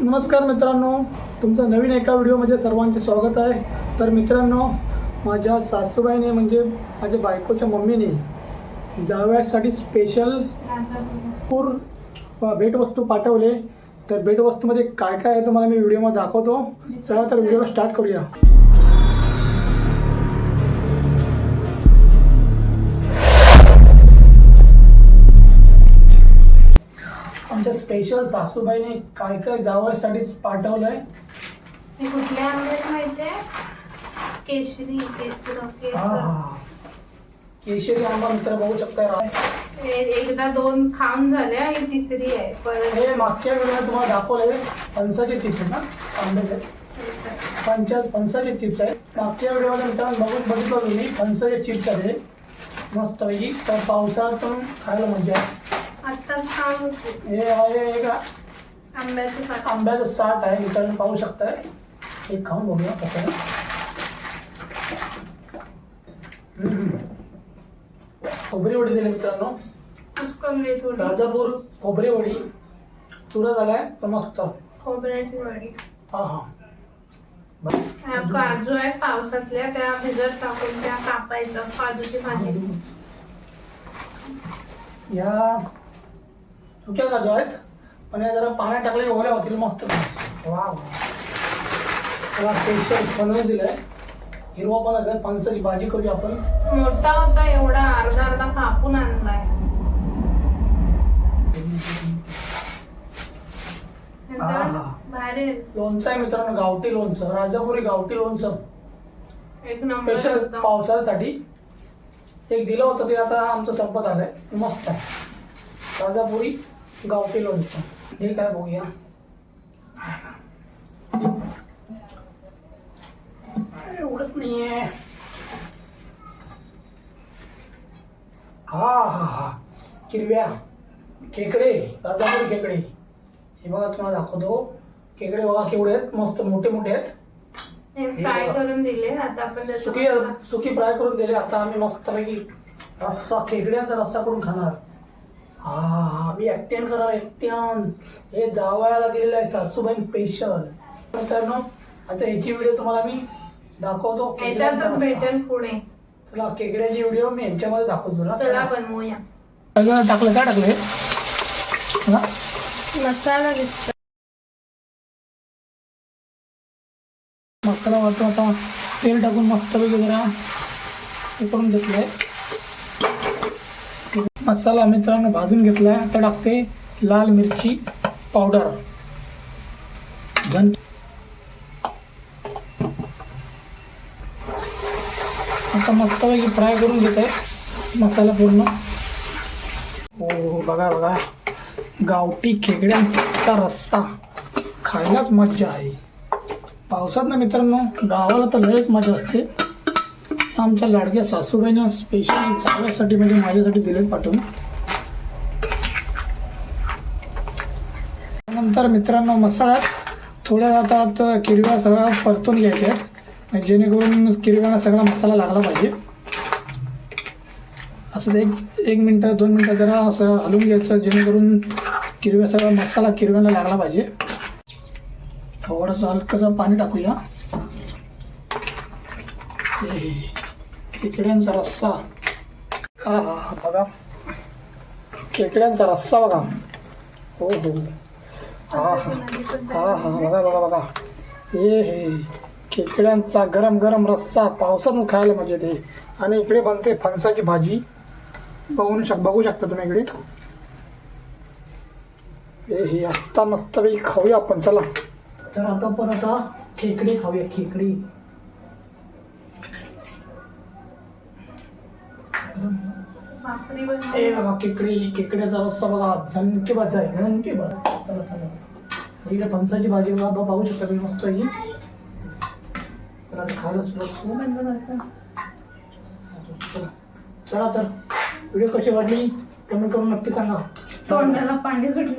नमस्कार मित्रांनो तुमचं नवीन एका व्हिडिओमध्ये सर्वांचे स्वागत आहे. तर मित्रांनो माझ्या सासूबाईने म्हणजे माझ्या बायकोच्या मम्मीने जावयासाठी स्पेशल पूर भेटवस्तू पाठवले. तर भेटवस्तूमध्ये काय काय आहे तुम्हाला मी व्हिडिओमध्ये दाखवतो. चला तर व्हिडिओला स्टार्ट करूया. आमच्या स्पेशल सासूबाईने काय काय जावयासाठी पाठवलंय? हे कुठल्या माहितीये केशरी केसर केसर. हा. केशरी आंबा मित्र बघू शकताय हे एकदा दोन खाऊन झाल्या ही तिसरी आहे. परत हे मागच्या व्हिडिओ तुम्हाला दाखवले फणसाचे चिप्स आहेत ना? आंब्याचे. पंचायत फणसाचे चिप्स आहेत मागच्या व्हिडिओमध्ये मित्रांनो बघून बघितलं तुम्ही फणसाचे चिप्स आहे मस्त पैकी तर पावसाळ्यात पण खायला मजा आहे. हे आहे एक आंब्याचं साठ. आंब्याचं साठ आहे. मित्रांनो पाहू शकताय. एक खाऊन बघूया कसं आहे. खोबरी वडी दिली मित्रांनो. पुष्कळली थोडी. राजापूर खोबरी वडी. तुरा झालाय तर मस्त? खोबऱ्याची वडी. हा हा. काजू आहेत पावसातल्या. त्या भिजत टाकून त्या कापायचं. काजूची भाजी. या सुक्या काजू आहेत. पण या जरा पाण्यात टाकले ओल्या होतील मस्त. वा. त्याला स्पेशल फणस दिलाय. हिरवा फणस आहे फणसाची भाजी करूया आपण. मोठा होता एवढा अर्धा अर्धा कापून आणलाय. आहा. आहे. लोणचं आहे मित्रांनो गावठी लोणचं. राजापुरी गावठी लोणचं. एक नंबर स्पेशल असतं. पावसाळ्यासाठी. एक दिलं होतं ते आता आमचं संपत आलंय. मस्त आहे. राजापुरी. गावठी लोणचं. हे काय बघूया. एवढंच नाहीये. हा हा हा. किरव्या खेकडे राजापुरी खेकडे हे बघा तुम्हाला दाखवतो. खेकडे बघा केवढे आहेत. मस्त मोठे मोठे आहेत. हे फ्राय करून दिले. आता आपण सुकी सुकी फ्राय करून दिले. आता आम्ही मस्तपैकी रस्सा खेकड्यांचा रस्सा करून खाणार. हा हा मी एकट्यान करणार एकट्यान. हे जावयाला दिलेलं आहे सासूबाई स्पेशल मित्रांनो आता याची व्हिडिओ तुम्हाला मी दाखवतो. भेटेल पुढे. चला खेकड्याची व्हिडिओ मी यांच्यामध्ये दाखवतो तुला चला बनवूया. सगळं टाकलं काय टाकलं हे? मसाला दिसतो मसाला वाटतो आता. तेल टाकून मस्तपैकी जरा हे करून घेतलंय. मसाला मित्रांनो भाजून घेतलाय. आता टाकते लाल मिरची पावडर. झण आता मस्तपैकी फ्राय करून घेत आहे मसाला पूर्ण. हो हो बघा बघा. गावठी खेकड्यांचा रस्सा. खायलाच मज्जा आहे. पावसात ना मित्रांनो गावाला तर लयच मजा असते. आमच्या लाडक्या सासूबाईनं स्पेशल चालण्यासाठी म्हणजे माझ्यासाठी दिलेत पाठवून. नंतर मित्रांनो मसाल्यात थोड्या आता किरव्या सगळ्या परतून घ्यायच्या आहेत. म्हणजे जेणेकरून किरव्याला सगळा मसाला लागला पाहिजे. असं ते एक एक मिनटं दोन मिनटं जरा असं हलवून घ्यायचं जेणेकरून किरव्या सगळा मसाला किरव्याला लागला पाहिजे. थोडंसं हलकंसं पाणी टाकूया. खेकड्यांचा रस्सा. हा हा हा, बघा. खेकड्यांचा रस्सा बघा. हो हो. हा हा हा हा बघा बघा बघा. हे हे. खेकड्यांचा गरम गरम रस्सा पावसातून खायला मजा येते. आणि इकडे बनते फणसाची भाजी. बघू शक बघू शकता तुम्ही इकडे? हे हे. आत्ता काही खाऊया आपण. चला. तर आता पण आता खेकडी खाऊया खेकडी बनवूया बघा खेकडी खेकड्याचा रस्सा बघा झणकेबाज आहे झणकेबाज चला चला. इकडे फणसाची भाजी बघा बघा पाहू शकता तुम्ही मस्त ही चला आता खायला सुरुवात करू. चला. चला. तर व्हिडिओ कशी वाटली कमेंट करून नक्की सांगा. तोंडाला पाणी सुटलं.